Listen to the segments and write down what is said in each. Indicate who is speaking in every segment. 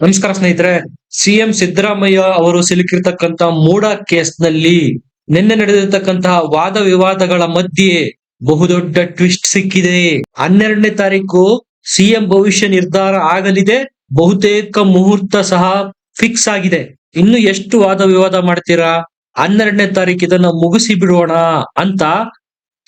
Speaker 1: ನಮಸ್ಕಾರ ಸ್ನೇಹಿತರೆ, ಸಿಎಂ ಸಿದ್ದರಾಮಯ್ಯ ಅವರು ಸಿಲುಕಿರ್ತಕ್ಕಂತ ಮೂಡ ಕೇಸ್ನಲ್ಲಿ ನಿನ್ನೆ ನಡೆದಿರ್ತಕ್ಕಂತಹ ವಾದ ವಿವಾದಗಳ ಮಧ್ಯೆ ಬಹುದೊಡ್ಡ ಟ್ವಿಸ್ಟ್ ಸಿಕ್ಕಿದೆ. ಹನ್ನೆರಡನೇ ತಾರೀಕು ಸಿಎಂ ಭವಿಷ್ಯ ನಿರ್ಧಾರ ಆಗಲಿದೆ, ಬಹುತೇಕ ಮುಹೂರ್ತ ಸಹ ಫಿಕ್ಸ್ ಆಗಿದೆ. ಇನ್ನು ಎಷ್ಟು ವಾದ ವಿವಾದ ಮಾಡ್ತೀರಾ? ಹನ್ನೆರಡನೇ ತಾರೀಕು ಇದನ್ನ ಮುಗಿಸಿ ಬಿಡೋಣ ಅಂತ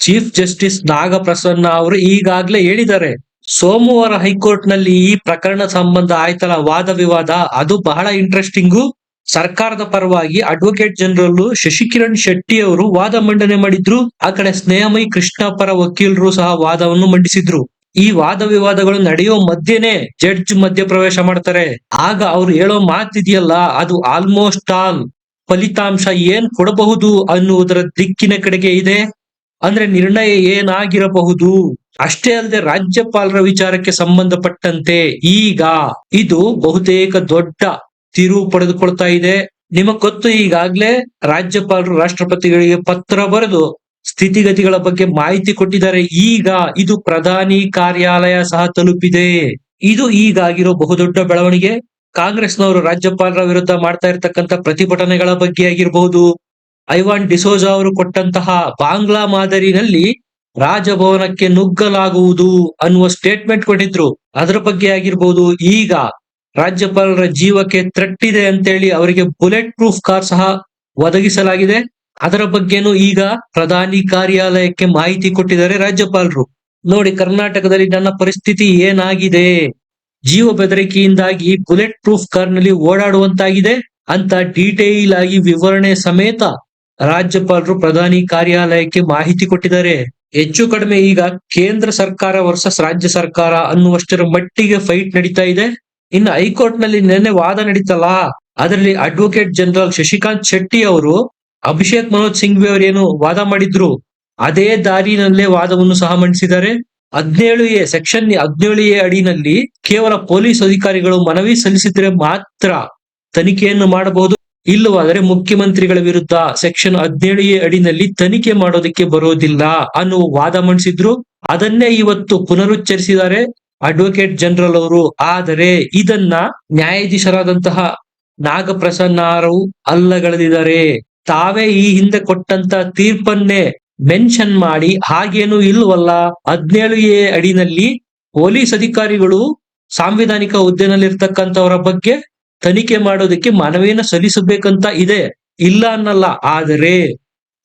Speaker 1: ಚೀಫ್ ಜಸ್ಟಿಸ್ ನಾಗಪ್ರಸನ್ನ ಅವರು ಈಗಾಗ್ಲೇ ಹೇಳಿದ್ದಾರೆ. ಸೋಮವಾರ ಹೈಕೋರ್ಟ್ನಲ್ಲಿ ಈ ಪ್ರಕರಣ ಸಂಬಂಧ ಆಯ್ತಲ್ಲ ವಾದ ವಿವಾದ, ಅದು ಬಹಳ ಇಂಟ್ರೆಸ್ಟಿಂಗು ಸರ್ಕಾರದ ಪರವಾಗಿ ಅಡ್ವೊಕೇಟ್ ಜನರಲ್ ಶಶಿಕಿರಣ್ ಶೆಟ್ಟಿ ಅವರು ವಾದ ಮಂಡನೆ ಮಾಡಿದ್ರು. ಆ ಕಡೆ ಸ್ನೇಹಮಯಿ ಕೃಷ್ಣ ಪರ ವಕೀಲರು ಸಹ ವಾದವನ್ನು ಮಂಡಿಸಿದ್ರು. ಈ ವಾದ ವಿವಾದಗಳು ನಡೆಯೋ ಮಧ್ಯೆನೆ ಜಡ್ಜ್ ಮಧ್ಯ ಪ್ರವೇಶ ಮಾಡ್ತಾರೆ. ಆಗ ಅವ್ರು ಹೇಳೋ ಮಾತಿದೆಯಲ್ಲ, ಅದು ಆಲ್ಮೋಸ್ಟ್ ಆಲ್ ಫಲಿತಾಂಶ ಏನ್ ಕೊಡಬಹುದು ಅನ್ನುವುದರ ದಿಕ್ಕಿನ ಕಡೆಗೆ ಇದೆ. ಅಂದ್ರೆ ನಿರ್ಣಯ ಏನಾಗಿರಬಹುದು? ಅಷ್ಟೇ ಅಲ್ಲದೆ ರಾಜ್ಯಪಾಲರ ವಿಚಾರಕ್ಕೆ ಸಂಬಂಧಪಟ್ಟಂತೆ ಈಗ ಇದು ಬಹುತೇಕ ದೊಡ್ಡ ತಿರುವು ಪಡೆದುಕೊಳ್ತಾ ಇದೆ. ನಿಮಗ್ ಗೊತ್ತು, ಈಗಾಗ್ಲೇ ರಾಜ್ಯಪಾಲರು ರಾಷ್ಟ್ರಪತಿಗಳಿಗೆ ಪತ್ರ ಬರೆದು ಸ್ಥಿತಿಗತಿಗಳ ಬಗ್ಗೆ ಮಾಹಿತಿ ಕೊಟ್ಟಿದ್ದಾರೆ. ಈಗ ಇದು ಪ್ರಧಾನಿ ಕಾರ್ಯಾಲಯ ಸಹ ತಲುಪಿದೆ. ಇದು ಈಗಾಗಿರೋ ಬಹುದೊಡ್ಡ ಬೆಳವಣಿಗೆ. ಕಾಂಗ್ರೆಸ್ನವರು ರಾಜ್ಯಪಾಲರ ವಿರುದ್ಧ ಮಾಡ್ತಾ ಇರ್ತಕ್ಕಂಥ ಪ್ರತಿಭಟನೆಗಳ ಬಗ್ಗೆ ಆಗಿರಬಹುದು ಐವಾನ್ ಡಿಸೋಜಾ ಅವರು ಕೊಟ್ಟಂತಹ ಬಾಂಗ್ಲಾ ಮಾದರಿನಲ್ಲಿ ರಾಜಭವನಕ್ಕೆ ನುಗ್ಗಲಾಗುವುದು ಅನ್ನುವ ಸ್ಟೇಟ್ಮೆಂಟ್ ಕೊಟ್ಟಿದ್ರು. ಅದರ ಬಗ್ಗೆ ಆಗಿರ್ಬೋದು, ಈಗ ರಾಜ್ಯಪಾಲರ ಜೀವಕ್ಕೆ ತ್ರಟ್ಟಿದೆ ಅಂತೇಳಿ ಅವರಿಗೆ ಬುಲೆಟ್ ಪ್ರೂಫ್ ಕಾರ್ ಸಹ ಒದಗಿಸಲಾಗಿದೆ. ಅದರ ಬಗ್ಗೆನು ಈಗ ಪ್ರಧಾನಿ ಕಾರ್ಯಾಲಯಕ್ಕೆ ಮಾಹಿತಿ ಕೊಟ್ಟಿದ್ದಾರೆ ರಾಜ್ಯಪಾಲರು. ನೋಡಿ, ಕರ್ನಾಟಕದಲ್ಲಿ ನನ್ನ ಪರಿಸ್ಥಿತಿ ಏನಾಗಿದೆ? ಜೀವ ಬೆದರಿಕೆಯಿಂದಾಗಿ ಬುಲೆಟ್ ಪ್ರೂಫ್ ಕಾರ್ನಲ್ಲಿ ಓಡಾಡುವಂತಾಗಿದೆ ಅಂತ ಡೀಟೇಲ್ ಆಗಿ ವಿವರಣೆ ಸಮೇತ ರಾಜ್ಯಪಾಲರು ಪ್ರಧಾನಿ ಕಾರ್ಯಾಲಯಕ್ಕೆ ಮಾಹಿತಿ ಕೊಟ್ಟಿದ್ದಾರೆ. ಹೆಚ್ಚು ಕಡಿಮೆ ಈಗ ಕೇಂದ್ರ ಸರ್ಕಾರ ವರ್ಸಸ್ ರಾಜ್ಯ ಸರ್ಕಾರ ಅನ್ನುವಷ್ಟರ ಮಟ್ಟಿಗೆ ಫೈಟ್ ನಡೀತಾ ಇದೆ. ಇನ್ನು ಹೈಕೋರ್ಟ್ನಲ್ಲಿ ನಿನ್ನೆ ವಾದ ನಡೀತಲ್ಲ. ಅದರಲ್ಲಿ ಅಡ್ವೊಕೇಟ್ ಜನರಲ್ ಶಶಿಕಾಂತ್ ಶೆಟ್ಟಿ ಅವರು ಅಭಿಷೇಕ್ ಮನೋಜ್ ಸಿಂಘ್ವಿ ಅವರು ಏನು ವಾದ ಮಾಡಿದ್ರು. ಅದೇ ದಾರಿನಲ್ಲೇ ವಾದವನ್ನು ಸಹ ಮಂಡಿಸಿದ್ದಾರೆ. ಹದಿನೇಳು ಎ ಸೆಕ್ಷನ್ ಹದಿನೇಳು ಎ ಅಡಿನಲ್ಲಿ ಕೇವಲ ಪೊಲೀಸ್ ಅಧಿಕಾರಿಗಳು ಮನವಿ ಸಲ್ಲಿಸಿದ್ರೆ ಮಾತ್ರ ತನಿಖೆಯನ್ನು ಮಾಡಬಹುದು. ಇಲ್ಲವಾದರೆ ಮುಖ್ಯಮಂತ್ರಿಗಳ ವಿರುದ್ಧ ಸೆಕ್ಷನ್ ಹದಿನೇಳು ಎ ಅಡಿನಲ್ಲಿ ತನಿಖೆ ಮಾಡೋದಕ್ಕೆ ಬರೋದಿಲ್ಲ ಅನ್ನುವ ವಾದ ಮಂಡಿಸಿದ್ರು. ಅದನ್ನೇ ಇವತ್ತು ಪುನರುಚ್ಚರಿಸಿದ್ದಾರೆ ಅಡ್ವೊಕೇಟ್ ಜನರಲ್ ಅವರು. ಆದರೆ ಇದನ್ನ ನ್ಯಾಯಾಧೀಶರಾದಂತಹ ನಾಗಪ್ರಸನ್ನಾರು ಅಲ್ಲಗಳೆದಿದ್ದಾರೆ. ತಾವೇ ಈ ಹಿಂದೆ ಕೊಟ್ಟಂತ ತೀರ್ಪನ್ನೇ ಮೆನ್ಷನ್ ಮಾಡಿ ಹಾಗೇನು ಇಲ್ವಲ್ಲ. ಹದಿನೇಳು ಎ ಅಡಿನಲ್ಲಿ ಪೊಲೀಸ್ ಅಧಿಕಾರಿಗಳು ಸಾಂವಿಧಾನಿಕ ಹುದ್ದೆನಲ್ಲಿರ್ತಕ್ಕಂಥವರ ಬಗ್ಗೆ ತನಿಖೆ ಮಾಡೋದಕ್ಕೆ ಮನವಿಯನ್ನು ಸಲ್ಲಿಸಬೇಕಂತ ಇದೆ. ಇಲ್ಲ ಅನ್ನಲ್ಲ, ಆದರೆ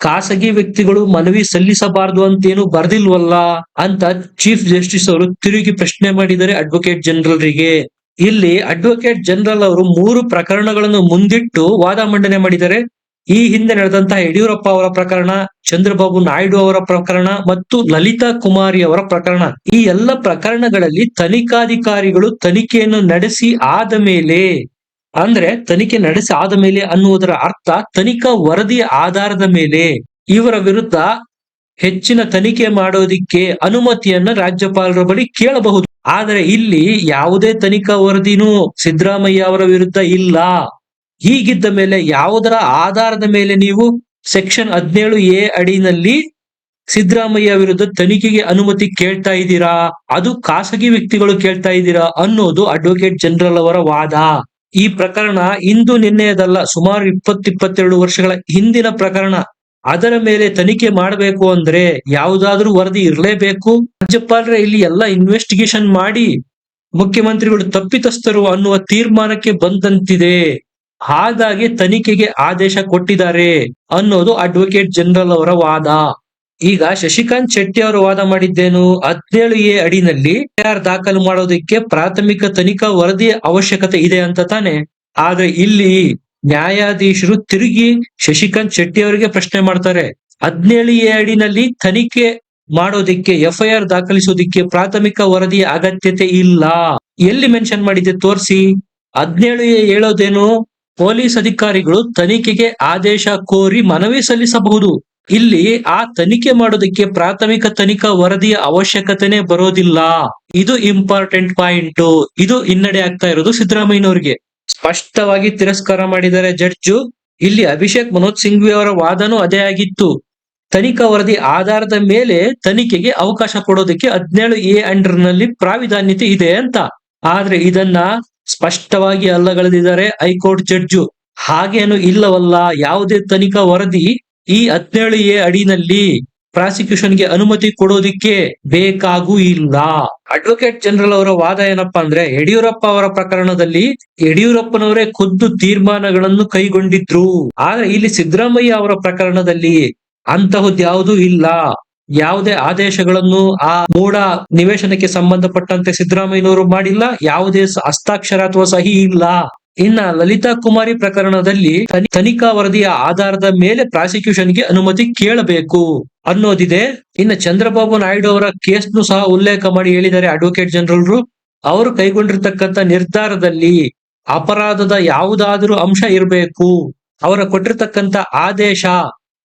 Speaker 1: ಖಾಸಗಿ ವ್ಯಕ್ತಿಗಳು ಮನವಿ ಸಲ್ಲಿಸಬಾರದು ಅಂತೇನು ಬರ್ದಿಲ್ವಲ್ಲ ಅಂತ ಚೀಫ್ ಜಸ್ಟಿಸ್ ಅವರು ತಿರುಗಿ ಪ್ರಶ್ನೆ ಮಾಡಿದರೆ ಅಡ್ವೊಕೇಟ್ ಜನರಲ್ರಿಗೆ. ಇಲ್ಲಿ ಅಡ್ವೊಕೇಟ್ ಜನರಲ್ ಅವರು ಮೂರು ಪ್ರಕರಣಗಳನ್ನು ಮುಂದಿಟ್ಟು ವಾದ ಮಂಡನೆ ಮಾಡಿದ್ದಾರೆ. ಈ ಹಿಂದೆ ನಡೆದಂತಹ ಯಡಿಯೂರಪ್ಪ ಅವರ ಪ್ರಕರಣ, ಚಂದ್ರಬಾಬು ನಾಯ್ಡು ಅವರ ಪ್ರಕರಣ ಮತ್ತು ಲಲಿತಾ ಕುಮಾರಿ ಅವರ ಪ್ರಕರಣ. ಈ ಎಲ್ಲ ಪ್ರಕರಣಗಳಲ್ಲಿ ತನಿಖಾಧಿಕಾರಿಗಳು ತನಿಖೆಯನ್ನು ನಡೆಸಿ ಆದ ಮೇಲೆ ಅಂದ್ರೆ ತನಿಖೆ ನಡೆಸಿ ಆದ ಮೇಲೆ ಅನ್ನುವುದರ ಅರ್ಥ ತನಿಖಾ ವರದಿಯ ಆಧಾರದ ಮೇಲೆ ಇವರ ವಿರುದ್ಧ ಹೆಚ್ಚಿನ ತನಿಖೆ ಮಾಡೋದಿಕ್ಕೆ ಅನುಮತಿಯನ್ನ ರಾಜ್ಯಪಾಲರ ಬಳಿ ಕೇಳಬಹುದು. ಆದರೆ ಇಲ್ಲಿ ಯಾವುದೇ ತನಿಖಾ ವರದಿನೂ ಸಿದ್ದರಾಮಯ್ಯ ಅವರ ವಿರುದ್ಧ ಇಲ್ಲ. ಹೀಗಿದ್ದ ಮೇಲೆ ಯಾವುದರ ಆಧಾರದ ಮೇಲೆ ನೀವು ಸೆಕ್ಷನ್ ಹದಿನೇಳು ಎ ಅಡಿನಲ್ಲಿ ಸಿದ್ದರಾಮಯ್ಯ ವಿರುದ್ಧ ತನಿಖೆಗೆ ಅನುಮತಿ ಕೇಳ್ತಾ ಇದ್ದೀರಾ? ಅದು ಖಾಸಗಿ ವ್ಯಕ್ತಿಗಳು ಕೇಳ್ತಾ ಇದ್ದೀರಾ ಅನ್ನೋದು ಅಡ್ವೊಕೇಟ್ ಜನರಲ್ ಅವರ ವಾದ. ಈ ಪ್ರಕರಣ ಇಂದು ನಿನ್ನೆಯದಲ್ಲ, ಸುಮಾರು ಇಪ್ಪತ್ತಿಪ್ಪತ್ತೆರಡು ವರ್ಷಗಳ ಹಿಂದಿನ ಪ್ರಕರಣ. ಅದರ ಮೇಲೆ ತನಿಖೆ ಮಾಡಬೇಕು ಅಂದ್ರೆ ಯಾವುದಾದ್ರೂ ವರದಿ ಇರಲೇಬೇಕು. ರಾಜ್ಯಪಾಲರ ಇಲ್ಲಿ ಎಲ್ಲ ಇನ್ವೆಸ್ಟಿಗೇಷನ್ ಮಾಡಿ ಮುಖ್ಯಮಂತ್ರಿಗಳು ತಪ್ಪಿತಸ್ಥರು ಅನ್ನುವ ತೀರ್ಮಾನಕ್ಕೆ ಬಂದಂತಿದೆ. ಹಾಗಾಗಿ ತನಿಖೆಗೆ ಆದೇಶ ಕೊಟ್ಟಿದ್ದಾರೆ ಅನ್ನೋದು ಅಡ್ವೊಕೇಟ್ ಜನರಲ್ ಅವರ ವಾದ. ಈಗ ಶಶಿಕಾಂತ್ ಶೆಟ್ಟಿ ಅವರು ವಾದ ಮಾಡಿದ್ದೇನು? ಹದಿನೇಳು ಎ ಅಡಿನಲ್ಲಿ ಎಫ್ಐಆರ್ ದಾಖಲು ಮಾಡೋದಕ್ಕೆ ಪ್ರಾಥಮಿಕ ತನಿಖಾ ವರದಿ ಅವಶ್ಯಕತೆ ಇದೆ ಅಂತ ತಾನೆ. ಆದ್ರೆ ಇಲ್ಲಿ ನ್ಯಾಯಾಧೀಶರು ತಿರುಗಿ ಶಶಿಕಾಂತ್ ಶೆಟ್ಟಿ ಅವರಿಗೆ ಪ್ರಶ್ನೆ ಮಾಡ್ತಾರೆ. ಹದಿನೇಳು ಎ ಅಡಿನಲ್ಲಿ ತನಿಖೆ ಮಾಡೋದಿಕ್ಕೆ ಎಫ್ಐಆರ್ ದಾಖಲಿಸೋದಿಕ್ಕೆ ಪ್ರಾಥಮಿಕ ವರದಿಯ ಅಗತ್ಯತೆ ಇಲ್ಲ. ಎಲ್ಲಿ ಮೆನ್ಷನ್ ಮಾಡಿದೆ ತೋರಿಸಿ? ಹದಿನೇಳು ಎ ಹೇಳೋದೇನು? ಪೊಲೀಸ್ ಅಧಿಕಾರಿಗಳು ತನಿಖೆಗೆ ಆದೇಶ ಕೋರಿ ಮನವಿ ಸಲ್ಲಿಸಬಹುದು. ಇಲ್ಲಿ ಆ ತನಿಖೆ ಮಾಡೋದಕ್ಕೆ ಪ್ರಾಥಮಿಕ ತನಿಖಾ ವರದಿಯ ಅವಶ್ಯಕತೆನೆ ಬರೋದಿಲ್ಲ. ಇದು ಇಂಪಾರ್ಟೆಂಟ್ ಪಾಯಿಂಟ್ ಇದು ಹಿನ್ನಡೆ ಆಗ್ತಾ ಇರೋದು ಸಿದ್ದರಾಮಯ್ಯನವರಿಗೆ. ಸ್ಪಷ್ಟವಾಗಿ ತಿರಸ್ಕಾರ ಮಾಡಿದ್ದಾರೆ ಜಡ್ಜು. ಇಲ್ಲಿ ಅಭಿಷೇಕ್ ಮನೋಜ್ ಸಿಂಘ್ವಿ ಅವರ ವಾದನೂ ಅದೇ ಆಗಿತ್ತು. ತನಿಖಾ ವರದಿ ಆಧಾರದ ಮೇಲೆ ತನಿಖೆಗೆ ಅವಕಾಶ ಕೊಡೋದಕ್ಕೆ ಹದಿನೇಳು ಎ ಅಂಡರ್ನಲ್ಲಿ ಪ್ರಾವಿಧಾನ್ಯತೆ ಇದೆ ಅಂತ. ಆದ್ರೆ ಇದನ್ನ ಸ್ಪಷ್ಟವಾಗಿ ಅಲ್ಲಗಳೆದಿದ್ದಾರೆ ಹೈಕೋರ್ಟ್ ಜಡ್ಜು. ಹಾಗೇನು ಇಲ್ಲವಲ್ಲ, ಯಾವುದೇ ತನಿಖಾ ವರದಿ ಈ ಹದಿನೇಳು ಎ ಅಡಿನಲ್ಲಿ ಪ್ರಾಸಿಕ್ಯೂಷನ್ಗೆ ಅನುಮತಿ ಕೊಡೋದಿಕ್ಕೆ ಬೇಕಾಗೂ ಇಲ್ಲ. ಅಡ್ವೊಕೇಟ್ ಜನರಲ್ ಅವರ ವಾದ ಏನಪ್ಪಾ ಅಂದ್ರೆ ಯಡಿಯೂರಪ್ಪ ಅವರ ಪ್ರಕರಣದಲ್ಲಿ ಯಡಿಯೂರಪ್ಪನವರೇ ಖುದ್ದು ತೀರ್ಮಾನಗಳನ್ನು ಕೈಗೊಂಡಿದ್ರು. ಆದ್ರೆ ಇಲ್ಲಿ ಸಿದ್ದರಾಮಯ್ಯ ಅವರ ಪ್ರಕರಣದಲ್ಲಿ ಅಂತಹದ್ದು ಯಾವುದೂ ಇಲ್ಲ. ಯಾವುದೇ ಆದೇಶಗಳನ್ನು ಆ ಮೂಡ ನಿವೇಶನಕ್ಕೆ ಸಂಬಂಧಪಟ್ಟಂತೆ ಸಿದ್ದರಾಮಯ್ಯನವರು ಮಾಡಿಲ್ಲ. ಯಾವುದೇ ಹಸ್ತಾಕ್ಷರ ಅಥವಾ ಸಹಿ ಇಲ್ಲ. ಇನ್ನ ಲಲಿತಾ ಕುಮಾರಿ ಪ್ರಕರಣದಲ್ಲಿ ತನಿ- ತನಿಖಾ ವರದಿಯ ಆಧಾರದ ಮೇಲೆ ಪ್ರಾಸಿಕ್ಯೂಷನ್ಗೆ ಅನುಮತಿ ಕೇಳಬೇಕು ಅನ್ನೋದಿದೆ. ಇನ್ನು ಚಂದ್ರಬಾಬು ನಾಯ್ಡು ಅವರ ಕೇಸ್ನು ಸಹ ಉಲ್ಲೇಖ ಮಾಡಿ ಹೇಳಿದ್ದಾರೆ ಅಡ್ವೊಕೇಟ್ ಜನರಲ್ರು. ಅವರು ಕೈಗೊಂಡಿರ್ತಕ್ಕಂಥ ನಿರ್ಧಾರದಲ್ಲಿ ಅಪರಾಧದ ಯಾವುದಾದ್ರೂ ಅಂಶ ಇರಬೇಕು. ಅವರ ಕೊಟ್ಟಿರ್ತಕ್ಕಂಥ ಆದೇಶ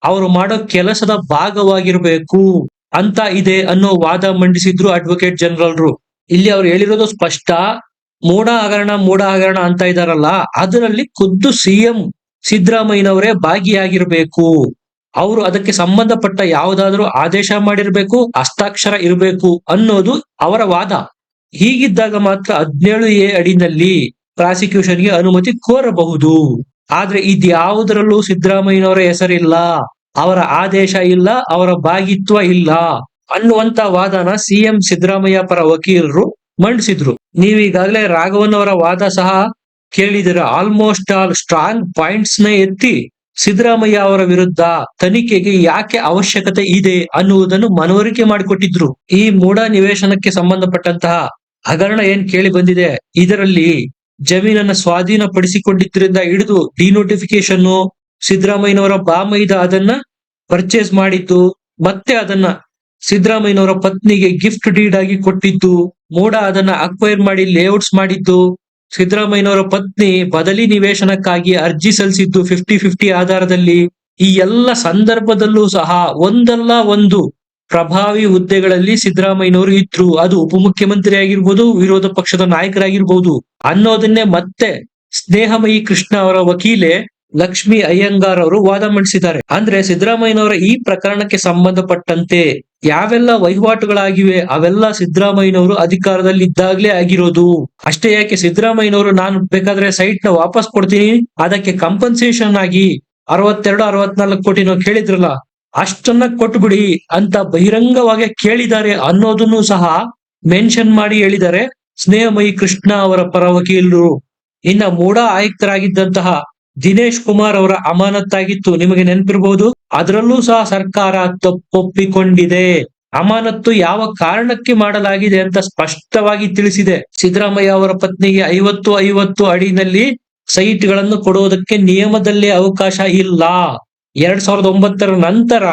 Speaker 1: ಅವರು ಮಾಡೋ ಕೆಲಸದ ಭಾಗವಾಗಿರ್ಬೇಕು ಅಂತ ಇದೆ ಅನ್ನೋ ವಾದ ಮಂಡಿಸಿದ್ರು ಅಡ್ವೊಕೇಟ್ ಜನರಲ್ರು. ಇಲ್ಲಿ ಅವ್ರು ಹೇಳಿರೋದು ಸ್ಪಷ್ಟ. ಮೂಢ ಹಗರಣ ಮೂಢ ಹಗರಣ ಅಂತ ಇದಾರಲ್ಲ, ಅದರಲ್ಲಿ ಖುದ್ದು ಸಿಎಂ ಸಿದ್ದರಾಮಯ್ಯನವರೇ ಭಾಗಿಯಾಗಿರ್ಬೇಕು. ಅವರು ಅದಕ್ಕೆ ಸಂಬಂಧಪಟ್ಟ ಯಾವುದಾದ್ರೂ ಆದೇಶ ಮಾಡಿರ್ಬೇಕು, ಹಸ್ತಾಕ್ಷರ ಇರಬೇಕು ಅನ್ನೋದು ಅವರ ವಾದ. ಹೀಗಿದ್ದಾಗ ಮಾತ್ರ ಹದಿನೇಳು ಎ ಅಡಿನಲ್ಲಿ ಪ್ರಾಸಿಕ್ಯೂಷನ್ಗೆ ಅನುಮತಿ ಕೋರಬಹುದು. ಆದ್ರೆ ಇದ್ಯಾವುದರಲ್ಲೂ ಸಿದ್ದರಾಮಯ್ಯನವರ ಹೆಸರಿಲ್ಲ, ಅವರ ಆದೇಶ ಇಲ್ಲ, ಅವರ ಭಾಗಿತ್ವ ಇಲ್ಲ ಅನ್ನುವಂತ ವಾದನ ಸಿಎಂ ಸಿದ್ದರಾಮಯ್ಯ ಪರ ವಕೀಲರು ಮಂಡಿಸಿದ್ರು. ನೀವೀಗಾಗಲೇ ರಾಘವನ್ ಅವರ ವಾದ ಸಹ ಕೇಳಿದರೆ ಆಲ್ಮೋಸ್ಟ್ ಆಲ್ ಸ್ಟ್ರಾಂಗ್ ಪಾಯಿಂಟ್ಸ್ನ ಎತ್ತಿ ಸಿದ್ದರಾಮಯ್ಯ ಅವರ ವಿರುದ್ಧ ತನಿಖೆಗೆ ಯಾಕೆ ಅವಶ್ಯಕತೆ ಇದೆ ಅನ್ನುವುದನ್ನು ಮನವರಿಕೆ ಮಾಡಿಕೊಟ್ಟಿದ್ರು. ಈ ಮೂಢ ನಿವೇಶನಕ್ಕೆ ಸಂಬಂಧಪಟ್ಟಂತಹ ಹಗರಣ ಏನ್ ಕೇಳಿ ಬಂದಿದೆ? ಇದರಲ್ಲಿ ಜಮೀನನ್ನ ಸ್ವಾಧೀನಪಡಿಸಿಕೊಂಡಿದ್ರಿಂದ ಹಿಡಿದು ಡಿನೋಟಿಫಿಕೇಶನ್ ಸಿದ್ದರಾಮಯ್ಯನವರ ಬಾಮೈದ ಅದನ್ನ ಪರ್ಚೇಸ್ ಮಾಡಿದ್ದು, ಮತ್ತೆ ಅದನ್ನ ಸಿದ್ದರಾಮಯ್ಯನವರ ಪತ್ನಿಗೆ ಗಿಫ್ಟ್ ಡೀಡ್ ಆಗಿ ಕೊಟ್ಟಿದ್ದು ಮೂಡ ಅದನ್ನ ಅಕ್ವೈರ್ ಮಾಡಿ ಲೇಔಟ್ಸ್ ಮಾಡಿದ್ದು ಸಿದ್ದರಾಮಯ್ಯನವರ ಪತ್ನಿ ಬದಲಿ ನಿವೇಶನಕ್ಕಾಗಿ ಅರ್ಜಿ ಸಲ್ಲಿಸಿದ್ದು ಫಿಫ್ಟಿ ಫಿಫ್ಟಿ ಆಧಾರದಲ್ಲಿ ಈ ಎಲ್ಲ ಸಂದರ್ಭದಲ್ಲೂ ಸಹ ಒಂದಲ್ಲ ಒಂದು ಪ್ರಭಾವಿ ಹುದ್ದೆಗಳಲ್ಲಿ ಸಿದ್ದರಾಮಯ್ಯನವರು ಇದ್ರು. ಅದು ಉಪಮುಖ್ಯಮಂತ್ರಿ ಆಗಿರ್ಬೋದು ವಿರೋಧ ಪಕ್ಷದ ನಾಯಕರಾಗಿರ್ಬೋದು ಅನ್ನೋದನ್ನೇ ಮತ್ತೆ ಸ್ನೇಹಮಯಿ ಕೃಷ್ಣ ಅವರ ವಕೀಲೆ ಲಕ್ಷ್ಮಿ ಅಯ್ಯಂಗಾರ್ ಅವರು ವಾದ ಮಂಡಿಸಿದ್ದಾರೆ. ಅಂದ್ರೆ ಸಿದ್ದರಾಮಯ್ಯನವರ ಈ ಪ್ರಕರಣಕ್ಕೆ ಸಂಬಂಧಪಟ್ಟಂತೆ ಯಾವೆಲ್ಲ ವಹಿವಾಟುಗಳಾಗಿವೆ ಅವೆಲ್ಲ ಸಿದ್ದರಾಮಯ್ಯನವರು ಅಧಿಕಾರದಲ್ಲಿ ಇದ್ದಾಗ್ಲೇ ಆಗಿರೋದು. ಅಷ್ಟೇ ಯಾಕೆ ಸಿದ್ದರಾಮಯ್ಯನವರು ನಾನು ಬೇಕಾದ್ರೆ ಸೈಟ್ನ ವಾಪಸ್ ಕೊಡ್ತೀನಿ, ಅದಕ್ಕೆ ಕಂಪನ್ಸೇಷನ್ ಆಗಿ ಅರವತ್ತೆರಡು, ಅರವತ್ನಾಲ್ಕು ಕೋಟಿ ನಾವು ಕೇಳಿದ್ರಲ್ಲ, ಅಷ್ಟನ್ನ ಕೊಟ್ಬಿಡಿ ಅಂತ ಬಹಿರಂಗವಾಗಿ ಕೇಳಿದ್ದಾರೆ ಅನ್ನೋದನ್ನು ಸಹ ಮೆನ್ಷನ್ ಮಾಡಿ ಹೇಳಿದ್ದಾರೆ ಸ್ನೇಹಮಯಿ ಕೃಷ್ಣ ಅವರ ಪರ ವಕೀಲರು. ಇನ್ನ ಮೂಡ ಆಯುಕ್ತರಾಗಿದ್ದಂತಹ ದಿನೇಶ್ ಕುಮಾರ್ ಅವರ ಅಮಾನತ್ತಾಗಿತ್ತು. ನಿಮಗೆ ನೆನಪಿರಬಹುದು ಅದರಲ್ಲೂ ಸಹ ಸರ್ಕಾರ ತಪ್ಪೊಪ್ಪಿಕೊಂಡಿದೆ. ಅಮಾನತ್ತು ಯಾವ ಕಾರಣಕ್ಕೆ ಮಾಡಲಾಗಿದೆ ಅಂತ ಸ್ಪಷ್ಟವಾಗಿ ತಿಳಿಸಿದೆ. ಸಿದ್ದರಾಮಯ್ಯ ಅವರ ಪತ್ನಿಗೆ ಐವತ್ತು ಐವತ್ತು ಅಡಿನಲ್ಲಿ ಸೈಟ್ಗಳನ್ನು ಕೊಡುವುದಕ್ಕೆ ನಿಯಮದಲ್ಲಿ ಅವಕಾಶ ಇಲ್ಲ. ಎರಡ್ ಸಾವಿರದ ಒಂಬತ್ತರ ನಂತರ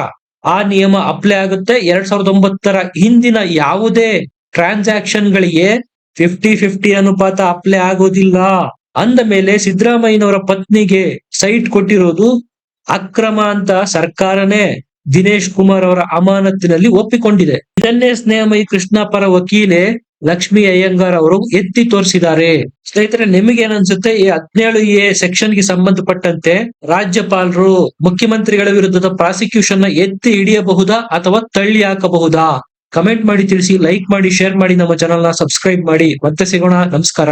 Speaker 1: ಆ ನಿಯಮ ಅಪ್ಲೈ ಆಗುತ್ತೆ. ಎರಡ್ ಸಾವಿರದ ಒಂಬತ್ತರ ಹಿಂದಿನ ಯಾವುದೇ ಟ್ರಾನ್ಸಾಕ್ಷನ್ ಗಳಿಗೆ ಫಿಫ್ಟಿ ಫಿಫ್ಟಿ ಅನುಪಾತ ಅಪ್ಲೈ ಆಗೋದಿಲ್ಲ. ಅಂದ ಮೇಲೆ ಸಿದ್ದರಾಮಯ್ಯನವರ ಪತ್ನಿಗೆ ಸೈಟ್ ಕೊಟ್ಟಿರೋದು ಅಕ್ರಮ ಅಂತ ಸರ್ಕಾರನೇ ದಿನೇಶ್ ಕುಮಾರ್ ಅವರ ಅಮಾನತ್ತಿನಲ್ಲಿ ಒಪ್ಪಿಕೊಂಡಿದೆ. ಇದನ್ನೇ ಸ್ನೇಹಮಯಿ ಕೃಷ್ಣ ಪರ ವಕೀಲೆ ಲಕ್ಷ್ಮಿ ಅಯ್ಯಂಗಾರ್ ಅವರು ಎತ್ತಿ ತೋರಿಸಿದ್ದಾರೆ. ಸ್ನೇಹಿತರೆ ನಿಮಗೇನನ್ಸುತ್ತೆ ಈ ಹದಿನೇಳು ಎ ಸೆಕ್ಷನ್ಗೆ ಸಂಬಂಧಪಟ್ಟಂತೆ ರಾಜ್ಯಪಾಲರು ಮುಖ್ಯಮಂತ್ರಿಗಳ ವಿರುದ್ಧದ ಪ್ರಾಸಿಕ್ಯೂಷನ್ನ ಎತ್ತಿ ಹಿಡಿಯಬಹುದಾ ಅಥವಾ ತಳ್ಳಿ ಹಾಕಬಹುದಾ? ಕಮೆಂಟ್ ಮಾಡಿ ತಿಳಿಸಿ, ಲೈಕ್ ಮಾಡಿ, ಶೇರ್ ಮಾಡಿ, ನಮ್ಮ ಚಾನಲ್ನ ಸಬ್ಸ್ಕ್ರೈಬ್ ಮಾಡಿ. ಮತ್ತೆ ಸಿಗೋಣ. ನಮಸ್ಕಾರ.